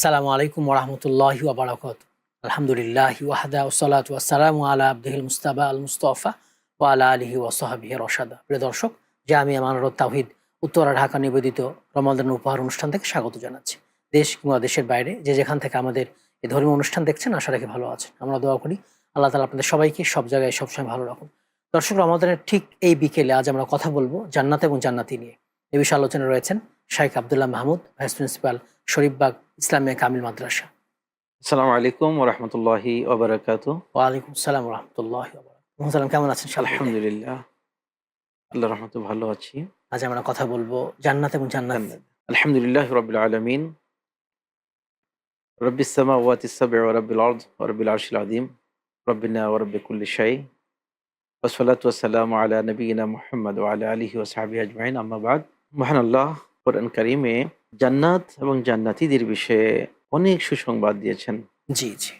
আসসালামু আলাইকুম ওরহমতুল্লাহি ওবরাকাত আলহামদুলিল্লাহ ওয়াহাদা ওসালাত ওয়াসালামু আলা আব্দিহিল মুস্তাবা আল মুস্তফা ও আলা আলহি ওয়াসাহাবিহ রসাদা প্রিয় দর্শক জামিয়া মানরত তাহিদ উত্তরা, ঢাকা নিবেদিত রমাদান উপহার অনুষ্ঠান থেকে স্বাগত জানাচ্ছি। দেশ কিংবা দেশের বাইরে যে যেখান থেকে আমাদের এই ধর্মীয় অনুষ্ঠান দেখছেন, আশা রাখি ভালো আছেন। আমরা দোয়া করি আল্লাহ তালা আপনাদের সবাইকে সব জায়গায় সবসময় ভালো রাখুন। দর্শক, রমাদানের ঠিক এই বিকেলে আজ আমরা কথা বলব জান্নাত এবং জান্নাতি নিয়ে। এ বিষয়ে আলোচনা রয়েছেন শাইখ আবদুল্লাহ মাহমুদ, ভাইস প্রিন্সিপাল শরীফবাগ ইসলামিয়া কামিল মাদ্রাসা আসসালামু আলাইকুম ওয়া রাহমাতুল্লাহ ওয়া বারাকাতু ওয়া আলাইকুম রহমতুল্লাহি ওবরাকাত ওয়ালাইকুম সালাম রহমতুল্লাহ মোহাম্মদ কেমন আছেন ইনশাআল্লাহ আলহামদুলিল্লাহ আল্লাহর রহমতে ভালো আছি আজ আমরা কথা বলবো জান্নাত এবং জান্নাত আলহামদুলিল্লাহ রবিল আলমিন রব্বি সামা ওয়াত ইসাবে রব্বিল আর্দ রব্বিল আরশিল ورب كل شيء والصلاة والسلام على نبينا محمد وعلى آله وصحبه أجمعين أما بعد محن الله قرآن كريم জান্নাত এবং জান্নাতীদের বিষয়ে অনেক সুসংবাদ দিয়েছেন। জি জি।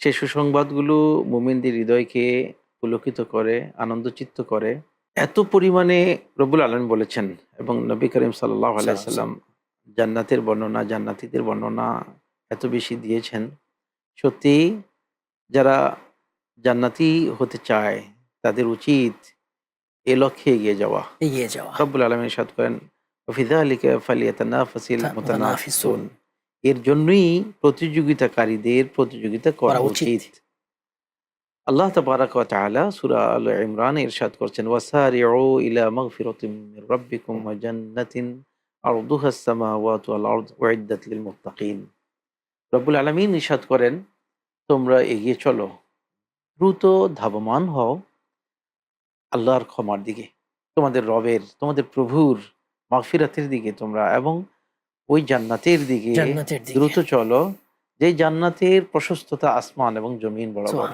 সেই সুসংবাদগুলো মুমিনদের হৃদয়কে পুলকিত করে আনন্দচিত্ত করে এত পরিমাণে রবুল আলম বলেছেন এবং নবী করিম সাল্লাহ আলাইসাল্লাম জান্নাতের বর্ণনা জান্নাতীদের বর্ণনা এত বেশি দিয়েছেন। সত্যি যারা জান্নাতি হতে চায় তাদের উচিত এ লক্ষ্যে এগিয়ে যাওয়া। এগিয়ে যাওয়া। রব্বুল আলমিন সাদ করেন ফিদা আলীকে ফালিয়াতানাফাসিল মুতানাফিসুন এর জন্যই প্রতিযোগিতাকারীদের প্রতিযোগিতা করা উচিত। আল্লাহ তাবারাক ওয়া তাআলা সূরা আল ইমরান ইরশাদ করছেন ওয়াসারিউ ইলা মাগফিরাতিম মির রাব্বিকুম ওয়া জান্নাতিন আরদুহা আস-সামাওয়াতু ওয়াল আরদ উইদ্দাত লিল মুত্তাকিন। রব্বুল আলামিন ইরশাদ করেন তোমরা এগিয়ে চলো দ্রুত ধাবমান হও আল্লাহর ক্ষমার দিকে। তোমাদের রবের তোমাদের প্রভুর মাগফিরাতের দিকে তোমরা এবং ওই জান্নাতের দিকে দ্রুত চলো যে জান্নাতের প্রশস্ততা আসমান এবং জমিন বরাবর।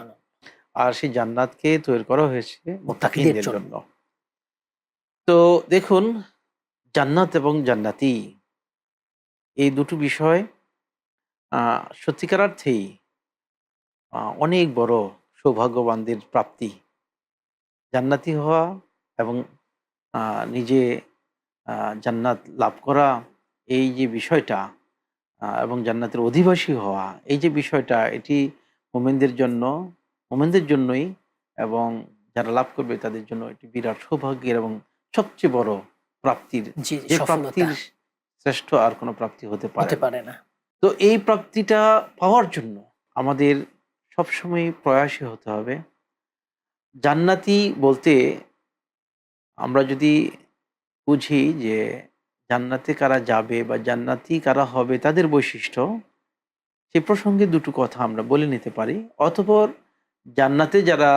আর সেই জান্নাতকে তৈরি করা হয়েছে জন্য। তো দেখুন জান্নাত এবং জান্নাতি এই দুটো বিষয় আহ, সত্যিকার অর্থেই অনেক বড় সৌভাগ্যবানদের প্রাপ্তি। জান্নাতি হওয়া এবং আহ, নিজে জান্নাত লাভ করা এই যে বিষয়টা এবং জান্নাতের অধিবাসী হওয়া এই যে বিষয়টা এটি মোমেনদের জন্য মোমেনদের জন্যই এবং যারা লাভ করবে তাদের জন্য এটি বিরাট সৌভাগ্যের এবং সবচেয়ে বড় প্রাপ্তির যে প্রাপ্তির শ্রেষ্ঠ আর কোনো প্রাপ্তি হতে পারে না। পারে না। তো এই প্রাপ্তিটা পাওয়ার জন্য আমাদের সবসময় প্রয়াসী হতে হবে। জান্নাতি বলতে আমরা যদি বুঝি যে জান্নাতে কারা যাবে বা জান্নাতি কারা হবে তাদের বৈশিষ্ট্য সে প্রসঙ্গে দুটো কথা আমরা বলে নিতে পারি। অতপর জান্নাতে যারা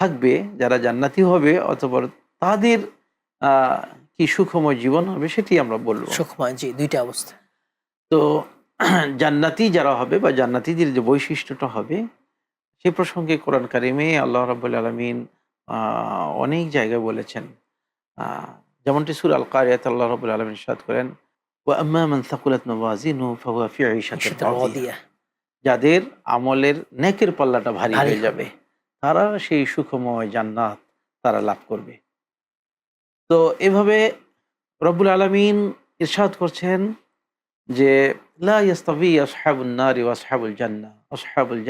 থাকবে যারা জান্নাতি হবে অতপর তাদের কি সুখময় জীবন হবে সেটি আমরা বলব। সুখময় জি দুইটা অবস্থা। তো জান্নাতি যারা হবে বা জান্নাতিদের যে বৈশিষ্ট্যটা হবে সে প্রসঙ্গে কোরআন কারিমে আল্লাহ রাবুল আলমিন অনেক জায়গায় বলেছেন। আহ, যেমনটি সুর আল কারিয়াত আল্লাহ রাবুল আলমিন সাদ করেন ও মান সাকুলাত মাওয়াজিনু ফাহুয়া ফি ঈশাতিন রাদিয়া। যাদের আমলের নেকের পাল্লাটা ভারী হয়ে যাবে তারা সেই সুখময় জান্নাত তারা লাভ করবে। তো এভাবে রব্বুল আলমিন ইরশাদ করছেন যে নারি আসহাবুল আসহাবুল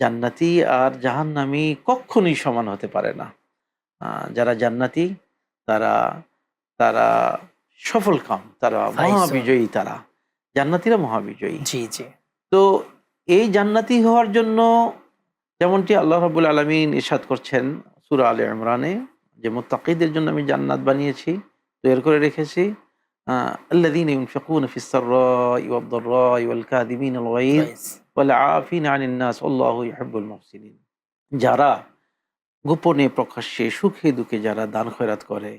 জান্নাতি আর জাহান্নামি কখনোই সমান হতে পারে না। যারা জান্নাতি তারা তারা সফল কাম তারা ফাইজুন। মহাবিজয়ী তারা জান্নাতিরা মহাবিজয়ী জি জি তো এই জান্নাতি হওয়ার জন্য যেমনটি আল্লাহ রাবুল আলমিন ইরশাদ করছেন সুরা আলে ইমরানে যে মোত্তাকিদের জন্য আমি জান্নাত বানিয়েছি তৈরি করে রেখেছি الذين ينفقون في السراء والضراء والكاذبين الغيظ ফাইজ। والعافين عن الناس والله يحب المحسنين যারা গোপনে প্রকাশ্যে সুখে দুঃখে যারা দান খয়রাত করে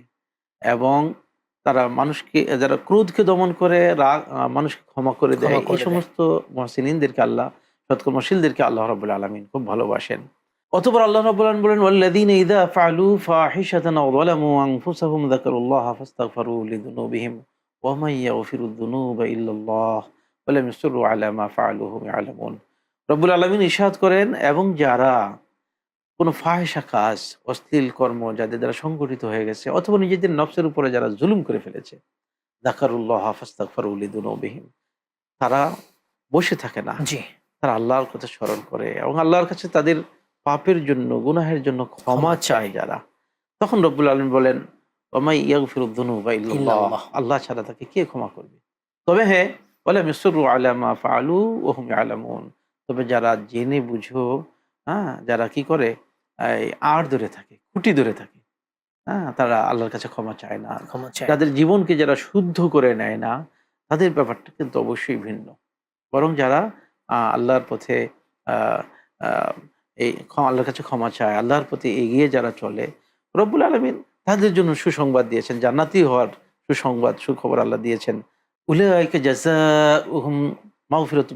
এবং তারা মানুষকে যারা ক্রোধকে দমন করে রাগ মানুষকে ক্ষমা করে দেয়। এই সমস্ত মহসিনদেরকে আল্লাহ সৎকর্মশীলদেরকে আল্লাহ রাবুল আলমিন খুব ভালোবাসেন। অতপর আল্লাহ রাবুল বলেন ওয়াল্লাযীনা ইযা ফাআলু ফাহিশাতান আও যালামু আনফুসাহুম যাকারুল্লাহ ফাস্তাগফিরু লিযুনুবিহিম ওয়া মান ইয়াগফিরুদ যুনুবা ইল্লাল্লাহ ওয়া লাম ইউসিরু আলা মা ফাআলু হুম ইয়ালামুন। রব্বুল আলমিন ইশাদ করেন এবং যারা কোনো ফাহেসা কাজ অশ্লীল কর্ম যাদের দ্বারা সংগঠিত হয়ে গেছে অথবা নিজেদের নফসের উপরে যারা জুলুম করে ফেলেছে জাকারুল্লাহ হাফাস্তাকফারুলিদুনবিহীন তারা বসে থাকে না। জি। তারা আল্লাহর কথা স্মরণ করে এবং আল্লাহর কাছে তাদের পাপের জন্য গুনাহের জন্য ক্ষমা চায় যারা। তখন রব্বুল আলম বলেন ওমাই ইয়াগফিরুদ্দুনু বা। আল্লাহ ছাড়া তাকে কে ক্ষমা করবে? তবে হ্যাঁ বলে মিসরু আলামা ফালু ওহম আলামুন তবে যারা জেনে বুঝো হ্যাঁ যারা কি করে? আড় ধরে থাকে খুঁটি ধরে থাকে। হ্যাঁ তারা আল্লাহর কাছে ক্ষমা চায় না। ক্ষমা চাই যাদের জীবনকে যারা শুদ্ধ করে নেয় না তাদের ব্যাপারটা কিন্তু অবশ্যই ভিন্ন। বরং যারা আল্লাহর পথে আহ, আহ, এই আল্লাহর কাছে ক্ষমা চায় আল্লাহর প্রতি এগিয়ে যারা চলে রব্বুল আলমিন তাদের জন্য সুসংবাদ দিয়েছেন জান্নাতি হওয়ার সুসংবাদ সুখবর আল্লাহ দিয়েছেন। উলাইকা জাযাউহুম মাগফিরাতুম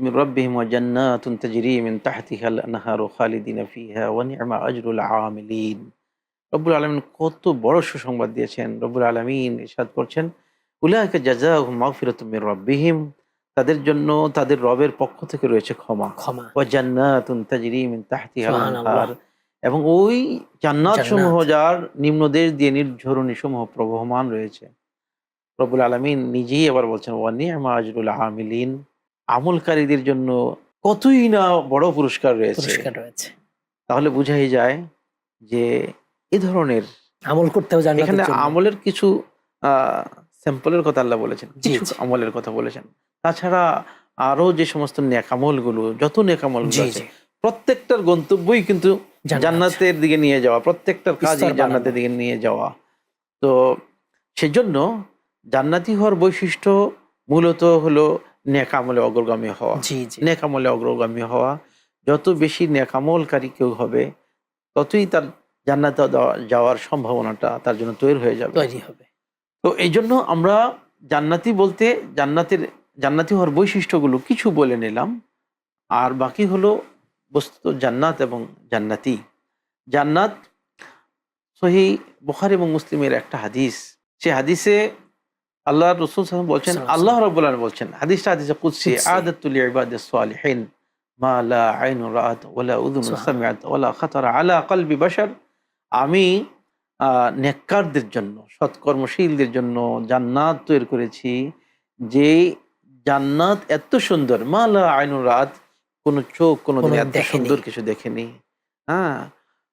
মির রাব্বিহিম ওয়া জান্নাতুন তাজরি মিন তাহতিহাল আনহারু খালিদিনা ফিহা ওয়া নি'মা আজরুল আমিলিন। রব্বুল আলমিন কত বড় সুসংবাদ দিয়েছেন রব্বুল আলমিন ইরশাদ করছেন উলাইকা মির তাদের জন্য তাদের রবের পক্ষ থেকে রয়েছে ক্ষমা। ক্ষমা। ওয়া জান্নাতুন তাজরি মিন তাহতিহাল আনহার এবং ওই জান্নাত। সমূহ। যার নিম্নদেশ দিয়ে নির্ঝরণী সমূহ প্রবহমান রয়েছে। রব্বুল আলমিন নিজেই আবার বলছেন ওয়া নি'মা আজরুল আমিলিন। আমলকারীদের জন্য কতই না বড় পুরস্কার রয়েছে। পুরস্কার রয়েছে। তাহলে বুঝাই যায় যে এ ধরনের আমল করতেও জান্নাতের এখানে আমলের কিছু স্যাম্পলের কথা আল্লাহ বলেছেন কিছু আমলের কথা বলেছেন। তাছাড়া আরও যে সমস্ত নেকামলগুলো যত নেকামলগুলো আছে প্রত্যেকটার গন্তব্যই কিন্তু জান্নাতের দিকে নিয়ে যাওয়া প্রত্যেকটার কাজই জান্নাতের দিকে নিয়ে যাওয়া। তো সেজন্য জান্নাতি হওয়ার বৈশিষ্ট্য মূলত হলো নেকামলে অগ্রগামী হওয়া। নেকামলে অগ্রগামী হওয়া। যত বেশি নেকামলকারী কেউ হবে ততই তার জান্নাতে যাওয়ার সম্ভাবনাটা তার জন্য তৈরি হয়ে যাবে। তৈরি হবে। তো এই জন্য আমরা জান্নাতি বলতে জান্নাতের জান্নাতি হওয়ার বৈশিষ্ট্যগুলো কিছু বলে নিলাম। আর বাকি হলো বস্তুত জান্নাত এবং জান্নাতি। জান্নাত সহি বুখারি এবং মুসলিমের একটা হাদিস। সে হাদিসে আল্লাহ রসুল সাল্লাম বলছেন আল্লাহ রব্বুল্লাহ বলছেন হাদিসটা হাদিসে কুদসি। আদাতুল ইবাদিস সালিহিন মা লা আইনু রাআত ওয়ালা উযুন সামিআত ওয়ালা খাতারা আলা কলবি বাশার। আমি নেককারদের জন্য সৎকর্মশীলদের জন্য জান্নাত তৈরি করেছি যে জান্নাত এত সুন্দর মা লা আইনু রাত কোনো চোখ কোনোদিন এত সুন্দর কিছু দেখেনি। হ্যাঁ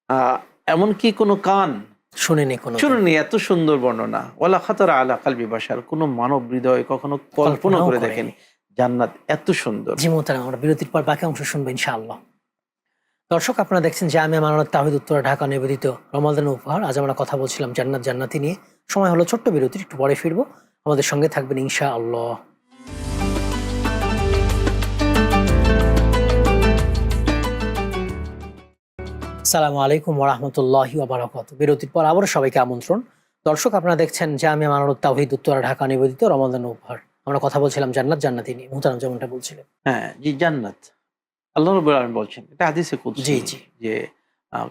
আহ, এমনকি কোনো কান শুনেনি কোনো শুনুনি এত সুন্দর বর্ণনা। ওলা খাতার আলা কালবি বাসার কোনো মানব হৃদয় কখনো কল্পনা করে দেখেনি। জান্নাত এত সুন্দর। জি মোহতারাম আমরা বিরতির পর বাকি অংশ শুনব ইনশাআল্লাহ। দর্শক আপনারা দেখছেন যে আমি মানব তাহিদ উত্তরা ঢাকা নিবেদিত রমাদান উপহার। আজ আমরা কথা বলছিলাম জান্নাত জান্নাতি নিয়ে। সময় হলো ছোট্ট বিরতির একটু পরে ফিরবো। আমাদের সঙ্গে থাকবেন ইনশা আল্লাহ সালামু আলাইকুম ওরহামতুল্লাহি ওবরাকাত বিরতির পর আবারও সবাইকে আমন্ত্রণ। দর্শক আপনারা দেখছেন যে আমি মানব তাহিদ উত্তরা ঢাকা নিবেদিত রমাদান উপহার। আমরা কথা বলছিলাম জান্নাত জান্নাতি নিয়ে। মোহতারাম যেমনটা বলছিলেন। হ্যাঁ জি জান্নাত। আল্লাহ রবুল আলম বলছেন এটা হাদিসে জি, জি। যে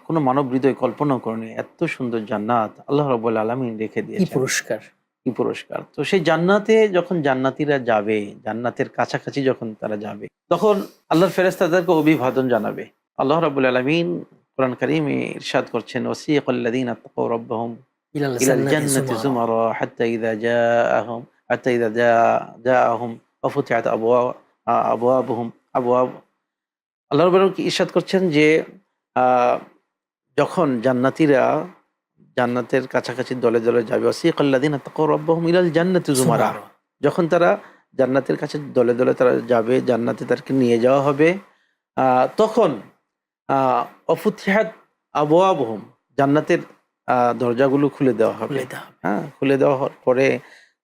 কোনো মানব হৃদয় কল্পনা করেনি এত সুন্দর জান্নাত আল্লাহ রবুল আলমিন রেখে দিয়ে পুরস্কার। কি পুরস্কার? তো সেই জান্নাতে যখন জান্নাতিরা যাবে জান্নাতের কাছাকাছি যখন তারা যাবে তখন আল্লাহর ফেরেস্তা তাদেরকে অভিবাদন জানাবে। আল্লাহ রাবুল আলমিন কোরআন করিমে ইরশাদ করছেন ওসিক আল্লাদিন আত্মাও রব্বাহম করছেন যে যখন জান্নাতীরা জান্নাতের কাছাকাছি দলে দলে যাবে ওসিক আল্লাদিন আত্মাও রব্বাহম ইলাল জান্নাতি জুমারা যখন তারা জান্নাতের কাছে দলে দলে তারা যাবে জান্নাতে তাদেরকে নিয়ে যাওয়া হবে তখন অফুতিহাত আবু আবহম জান্নাতের দরজাগুলো খুলে দেওয়া হবে। হ্যাঁ খুলে দেওয়া হওয়ার পরে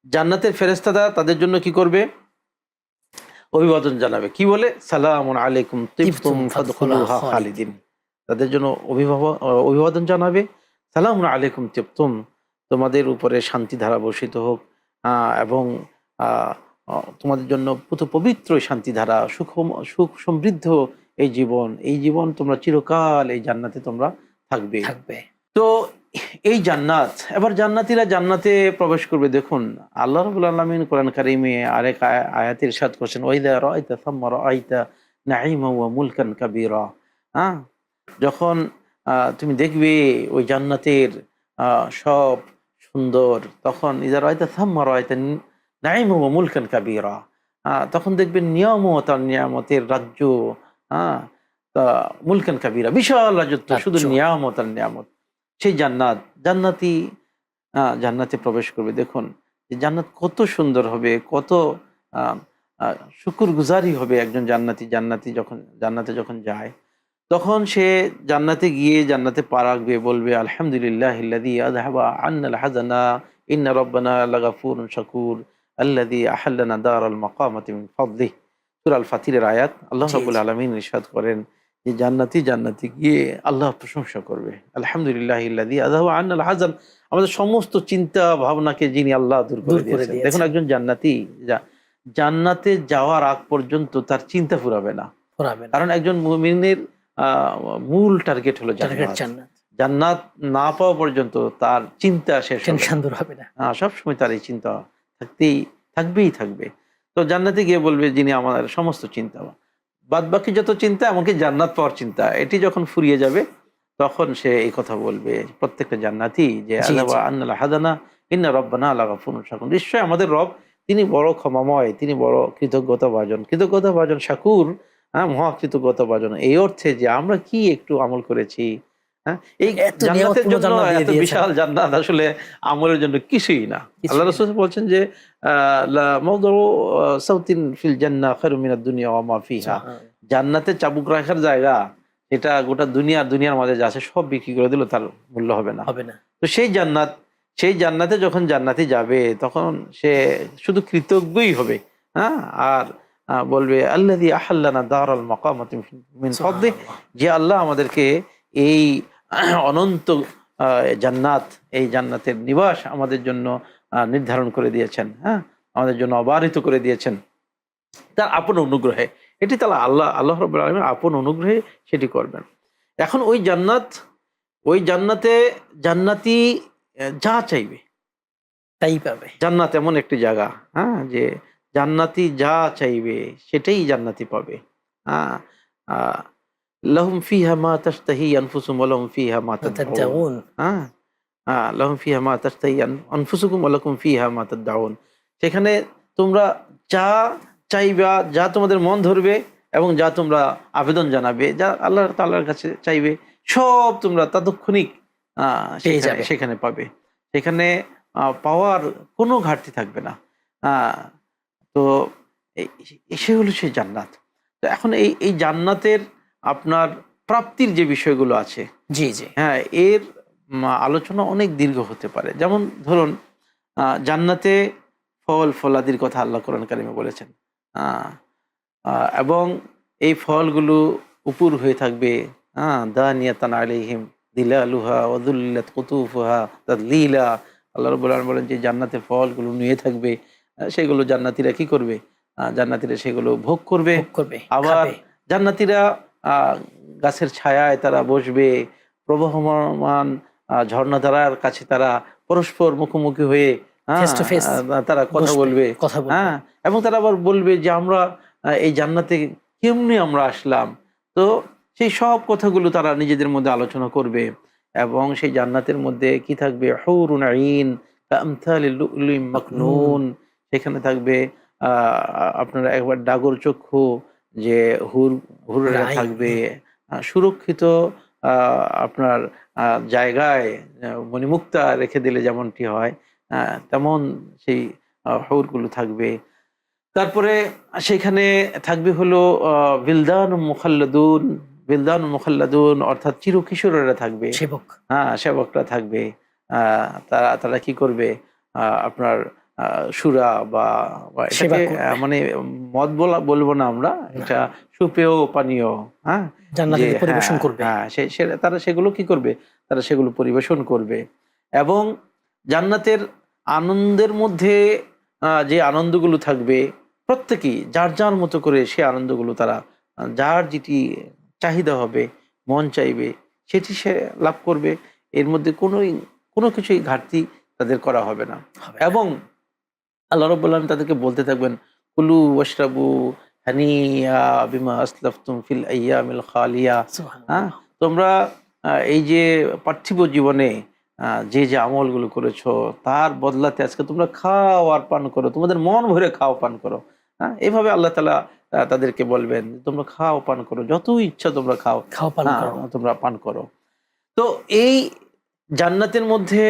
জান্নাতের ফেরেস্তাদা তাদের জন্য কি করবে? অভিবাদন জানাবে। কি বলে? সালাম আলাইকুম খালিদিন। তাদের জন্য অভিভাবক অভিবাদন জানাবে। সালাম আলাইকুম তিবতুম। তোমাদের উপরে শান্তি ধারা বর্ষিত হোক আহ, এবং তোমাদের জন্য পুত পবিত্র শান্তি ধারা সুখ সুখ সমৃদ্ধ এই জীবন এই জীবন তোমরা চিরকাল এই জান্নাতে তোমরা থাকবে। থাকবে। তো এই জান্নাত এবার জান্নাতীরা জান্নাতে প্রবেশ করবে দেখুন আল্লাহ রাবুল আলমিন কোরআন কারিমে আরেক আয়া- আয়াতে ইরশাদ করছেন ওইদা রাইতা সাম্মা রাইতা নাইমা ওয়া মুলকান কাবীরা। হ্যাঁ? যখন আহ, তুমি দেখবে ওই জান্নাতের আহ, সব সুন্দর তখন ইদা রাইতা সাম্মা রাইতা নাইমা ওয়া মুলকান কাবীরা। আহ, তখন দেখবেন নিয়ামত আর নিয়ামতের রাজ্য হ্যাঁ তা মুলকান কাবিরা বিশাল রাজত্ব শুধু নিয়ামত আর নিয়ামত। সেই জান্নাত জান্নাতি জান্নাতে প্রবেশ করবে। দেখুন যে জান্নাত কত সুন্দর হবে কত শুকুর গুজারি হবে একজন জান্নাতি। জান্নাতি যখন জান্নাতে যখন যায় তখন সে জান্নাতে গিয়ে জান্নাতে পা রাখবে বলবে আলহামদুলিল্লাহ আযহাবা আন্নাল হাযানা ইন্না রাব্বানা লাগাফুরুন শাকুর আল্লাযী আহাল্লানা দারাল মাকামাতি মিন ফাদলিহি। সূরা আল ফাতিরের আয়াত আল্লাহ জি। আলামিন ইরশাদ করেন যে জান্নাতি জান্নাতি গিয়ে আল্লাহ প্রশংসা করবে। আলহামদুলিল্লাহ ইল্লাযী আযহাবা আন্নাল হাযান আমাদের সমস্ত চিন্তা ভাবনাকে যিনি আল্লাহ দূর করে দিয়েছেন। দেখুন একজন জান্নাতি যা- জান্নাতে যাওয়ার আগ পর্যন্ত তার চিন্তা ফুরাবে না। কারণ একজন মুমিনের মূল টার্গেট হলো জান্নাত। না পাওয়া পর্যন্ত তার চিন্তা শেষ হবে না। না। সবসময় তার এই চিন্তা থাকতেই থাকবেই থাকবে। তো জান্নাতে গিয়ে বলবে যিনি আমাদের সমস্ত চিন্তা। বাদ বাকি যত চিন্তা এমনকি জান্নাত পাওয়ার চিন্তা এটি যখন ফুরিয়ে যাবে তখন সে এই কথা বলবে প্রত্যেকটা জান্নাতি যে আল্লাহ। আন্নাল হাদানা ইন্না রব্বানা আল্লাহ গাফুরুন শাকুর। নিশ্চয়ই আমাদের রব তিনি বড় ক্ষমাময় তিনি বড় কৃতজ্ঞতা ভাজন কৃতজ্ঞতা ভাজন শাকুর হ্যাঁ মহা কৃতজ্ঞতা ভাজন এই অর্থে যে আমরা কি একটু আমল করেছি এই জান্নাতের জন্য এত বিশাল জান্নাত আসলে আমলের জন্য কিছুই না। আল্লাহ রসুল বলছেন যে আহ, লা মাওদাউ, আহ, সাউতিন ফিল জান্নাহ খায়রুম দুনিয়া ওয়া ফিহা। জান্নাতে চাবুক রাখার জায়গা এটা গোটা দুনিয়া দুনিয়ার মাঝে যা আছে সব বিক্রি করে দিল তার মূল্য হবে না। হবে না। তো সেই জান্নাত সেই জান্নাতে যখন জান্নাতি যাবে তখন সে শুধু কৃতজ্ঞই হবে হ্যাঁ? আর বলবে আল্লাহ আহাল্লানা দারাল মাকামাতি মিন ফদলিহি। যে আল্লাহ আমাদেরকে এই অনন্ত জান্নাত এই জান্নাতের নিবাস আমাদের জন্য নির্ধারণ করে দিয়েছেন হ্যাঁ? আমাদের জন্য অবারিত করে দিয়েছেন। তার আপন অনুগ্রহে এটি তাহলে আল্লাহ আল্লাহ রব আলমের আপন অনুগ্রহে সেটি করবেন। এখন ওই জান্নাত ওই জান্নাতে জান্নাতি যা চাইবে। তাই পাবে। জান্নাত এমন একটি জায়গা হ্যাঁ যে জান্নাতি যা চাইবে সেটাই জান্নাতি পাবে। হ্যাঁ আহ, লাহুম ফিহা মা তাশতাহি আনফুসুহুম ওয়া লাহুম ফিহা মা তাদউন হ্যাঁ লাহুম ফিহা মা তাশতাহি আন- আনফুসুকুম ওয়া লাকুম ফিহা মা তাদউন সেখানে তোমরা যা চাইবা যা তোমাদের মন ধরবে এবং যা তোমরা আবেদন জানাবে যা আল্লাহ তাআলার কাছে চাইবে সব তোমরা পেয়ে সেখানে- পাবে। সেখানে পাওয়ার কোনো ঘাটতি থাকবে না। তো সে হলো সেই জান্নাত। তো এখন এই এই জান্নাতের আপনার প্রাপ্তির যে বিষয়গুলো আছে জি জি। হ্যাঁ এর আলোচনা অনেক দীর্ঘ হতে পারে। যেমন ধরুন জান্নাতে ফল ফলাদির কথা আল্লাহ কোরআন কারিমে বলেছেন। এবং এই ফলগুলো উপর হয়ে থাকবে হ্যাঁ দানিয়াতান আলাইহিম দিলালুহা ওয়াদুল্লাত কুতুফুহা তাদলীলা। আল্লাহ রাব্বুল আলামিন বলেন যে জান্নাতের ফলগুলো নিয়ে থাকবে সেগুলো জান্নাতীরা কি করবে? জান্নাতীরা সেগুলো ভোগ করবে। করবে আবার। জান্নাতীরা গাছের ছায়ায় তারা বসবে প্রবহমান ঝর্ণাধারার কাছে তারা পরস্পর মুখোমুখি হয়ে হ্যাঁ, তারা কথা বলবে হ্যাঁ এবং তারা আবার বলবে যে আমরা এই জান্নাতে কেমনি আমরা আসলাম? তো সেই সব কথাগুলো তারা নিজেদের মধ্যে আলোচনা করবে এবং সেই জান্নাতের মধ্যে কি থাকবে? হুরুন আইন কামথালিল সেখানে থাকবে আহ আপনার একবার ডাগর চক্ষু যে হুর হুররা। থাকবে আহ, সুরক্ষিত আহ, আপনার আহ, জায়গায় আহ, মণিমুক্তা রেখে দিলে যেমনটি হয় আহ, তেমন সেই আহ, হুরগুলো থাকবে। তারপরে সেখানে থাকবে হলো আহ, বিলদান মুখাল্লাদুন বিলদান মুখাল্লাদুন অর্থাৎ চিরকিশোরেরা থাকবে। সেবক। হ্যাঁ সেবকরা থাকবে। আহ, তারা তারা কি করবে? আহ, আপনার সুরা বা মানে মদ বলা বলব না আমরা এটা সুপেয় পানীয় হ্যাঁ? পরিবেশন হ্যাঁ, করবে। হ্যাঁ তারা সেগুলো কি করবে? তারা সেগুলো পরিবেশন করবে। এবং জান্নাতের আনন্দের মধ্যে যে আনন্দগুলো থাকবে প্রত্যেকেই যার যার মতো করে সে আনন্দগুলো তারা যার যেটি চাহিদা হবে মন চাইবে সেটি সে লাভ করবে। এর মধ্যে কোনোই কোনো কিছুই ঘাটতি তাদের করা হবে না। এবং আল্লাহ রব্বুল আলম তাদেরকে বলতে থাকবেন কুলু ওয়াশরাবু হানিয়া বিমা আসলাফতুম ফিল আইয়ামিল খালিয়া। হ্যাঁ তোমরা এই যে পার্থিব জীবনে যে যে আমলগুলো করেছ তার বদলাতে আজকে তোমরা খাও আর পান করো। তোমাদের মন ভরে খাও পান করো। হ্যাঁ এইভাবে আল্লাহ তালা তাদেরকে বলবেন তোমরা খাও পান করো। যত ইচ্ছা তোমরা খাও। খাও পান হ্যাঁ, তোমরা পান করো। তো এই জান্নাতের মধ্যে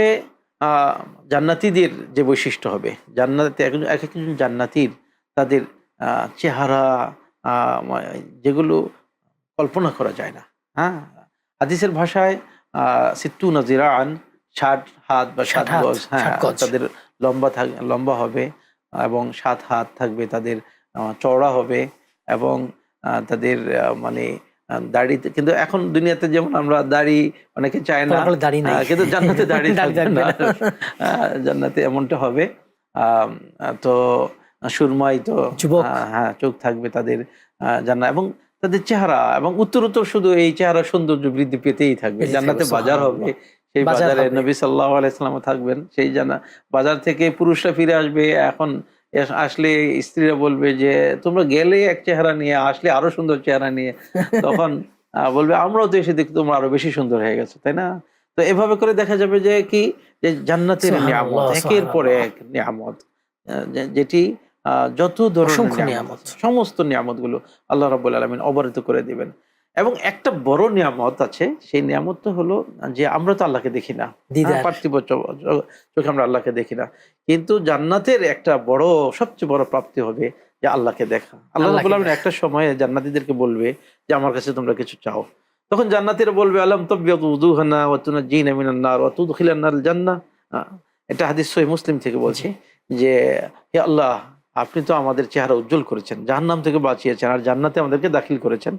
জান্নাতীদের যে বৈশিষ্ট্য হবে জান্নাতে এক এক একজন জান্নাতির তাদের চেহারা যেগুলো কল্পনা করা যায় না হ্যাঁ? হাদিসের ভাষায় সিত্তু নাজিরান ষাট হাত বা ষাট গজ হ্যাঁ তাদের লম্বা থাক লম্বা হবে এবং সাত হাত থাকবে তাদের চওড়া হবে এবং তাদের মানে আহ, দাড়ি কিন্তু এখন দুনিয়াতে যেমন আমরা দাড়ি অনেকে চায় না। কিন্তু জান্নাতে দাড়ি। জান্নাতে এমনটা হবে। তো সুরমাই তো হ্যাঁ চোখ থাকবে তাদের আহ, জান্নাত। এবং তাদের চেহারা এবং উত্তর উত্তর শুধু এই চেহারা সৌন্দর্য বৃদ্ধি পেতেই থাকবে। জান্নাতে বাজার হবে। সেই বাজার নবী সাল্লাহ আলাইসালাম থাকবেন। সেই জানা বাজার থেকে পুরুষরা ফিরে আসবে। এখন আসলে স্ত্রীরা বলবে যে তোমরা গেলে এক চেহারা নিয়ে আসলে আরও সুন্দর চেহারা নিয়ে। তখন বলবে আমরাও তো এসে দেখি তোমরা আরও বেশি সুন্দর হয়ে গেছো তাই না? তো এভাবে করে দেখা যাবে যে কি? যে জান্নাতের নিয়ামত একের পর এক নিয়ামত। যেটি যত ধরনের নিয়ামত নিয়ামত। সমস্ত নিয়ামতগুলো আল্লাহ রাবুল আলমিন অবরিত করে দিবেন। এবং একটা বড় নিয়ামত আছে সেই নিয়ামতটা হলো যে আমরা তো আল্লাহকে দেখি না। হ্যাঁ, পার্থিব চোখে আমরা আল্লাহকে দেখি না। কিন্তু জান্নাতের একটা বড় সবচেয়ে বড় প্রাপ্তি হবে যে আল্লাহকে দেখা। আল্লাহ রাব্বুল একটা সময়ে জান্নাতীদেরকে বলবে যে আমার কাছে তোমরা কিছু চাও। তখন জান্নাতীরা বলবে আলম তবিয়াদু উযুহানা ওয়া তুনাজ্জিনা মিনান নার ওয়া তুদখিলান নার জান্নাহ আহ, এটা হাদিস সহিহ মুসলিম থেকে বলছি যে হে আল্লাহ আপনি তো আমাদের চেহারা উজ্জ্বল করেছেন জাহান্নাম থেকে বাঁচিয়েছেন আর জান্নাতে আমাদেরকে দাখিল করেছেন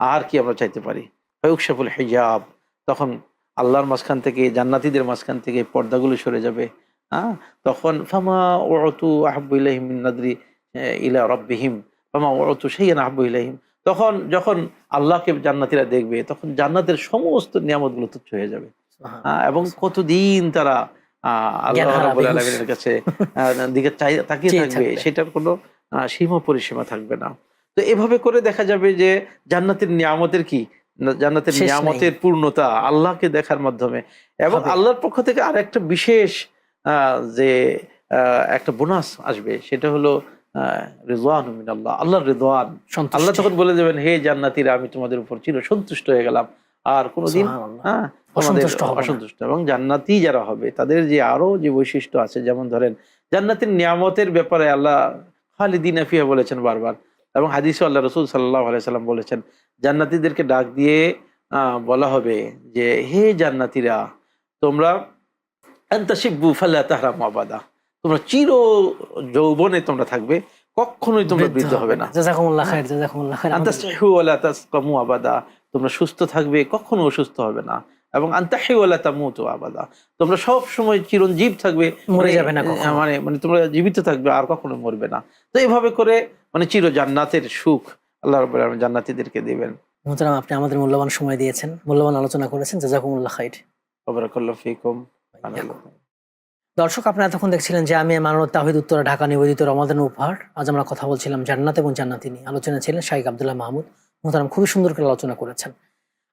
আর কি আমরা চাইতে পারি? ফয়ুকশাফুল হিজাব। তখন আল্লাহর মাঝখান থেকে জান্নাতীদের মাঝখান থেকে পর্দাগুলো সরে যাবে। হ্যাঁ? তখন ফামা ওরতু আহবু ইলাহিম নাদরি ইলা রব্বিহিম। ফামা ওরতু সেইয়ান আহবু ইলাহিম তখন যখন আল্লাহকে জান্নাতীরা দেখবে তখন জান্নাতের সমস্ত নিয়ামতগুলো তুচ্ছ হয়ে যাবে। হ্যাঁ, এবং কতদিন তারা আল্লাহ কাছে দিকে তাকিয়ে থাকবে। সেটার কোনো সীমা পরিসীমা থাকবে না। তো এভাবে করে দেখা যাবে যে জান্নাতের নিয়ামতের কি? জান্নাতের নিয়ামতের পূর্ণতা আল্লাহকে দেখার মাধ্যমে। এবং আল্লাহর পক্ষ থেকে আর একটা বিশেষ যে একটা বোনাস আসবে সেটা হলো রিজওয়ান আল্লাহ রিজওয়ান আল্লাহ তখন বলে দেবেন হে জান্নাতীরা আমি তোমাদের উপর চির সন্তুষ্ট হয়ে গেলাম। আর কোনোদিন হ্যাঁ অসন্তুষ্ট এবং জান্নাতি যারা হবে তাদের যে আরও যে বৈশিষ্ট্য আছে যেমন ধরেন জান্নাতের নিয়ামতের ব্যাপারে আল্লাহ খালিদিন আফিয়া বলেছেন বারবার। এবং হাদিসও আল্লাহ রসুল সাল্লাহ আলাইসাল্লাম বলেছেন জান্নাতীদেরকে ডাক দিয়ে আহ, বলা হবে যে হে জান্নাতীরা তোমরা আন্তাসিব্বু ফাল্লা তাহরা মাবাদা তোমরা চির যৌবনে তোমরা থাকবে কখনোই তোমরা বৃদ্ধ হবে না। আন্তাসিহু আবাদা তোমরা সুস্থ থাকবে কখনো অসুস্থ হবে না। এবং তামুতু আবাদা তোমরা সব সময় চিরঞ্জীব থাকবে মরে মানে, যাবে না মানে মানে তোমরা জীবিত থাকবে আর কখনো মরবে না। তো এইভাবে করে মানে চির জান্নাতের সুখ আল্লাহ আলামিন জান্নাতীদেরকে দিবেন। মোহতারাম আপনি আমাদের মূল্যবান সময় দিয়েছেন। মূল্যবান আলোচনা করেছেন। জাযাকুমুল্লাহ খাইর। বারাকাল্লাহু ফিকুম। দর্শক আপনারা এতক্ষণ দেখছিলেন যে আমি মানব তাহিদ উত্তরা ঢাকা নিবেদিত রমাদান উপহার। আজ আমরা কথা বলছিলাম জান্নাত এবং জান্নাতি নিয়ে। আলোচনা ছিলেন শাইক আবদুল্লাহ মাহমুদ। মোহতারাম খুবই সুন্দর করে আলোচনা করেছেন।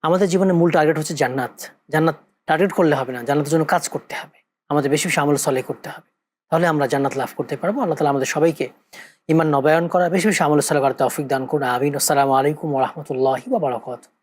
আমাদের জীবনের মূল টার্গেট হচ্ছে জান্নাত। জান্নাত টার্গেট করলে হবে না। জান্নাতের জন্য কাজ করতে হবে। আমাদের বেশি বেশি আমল সলে করতে হবে। তাহলে আমরা জান্নাত লাভ করতে পারব। আল্লাহ তালা আমাদের সবাইকে ইমান নবায়ন করা বেশি বেশি আমল সলে করার তৌফিক দান করুন। আমিন। আসসালামু আলাইকুম রহমতুল্লাহি বা বারাকাতুহু।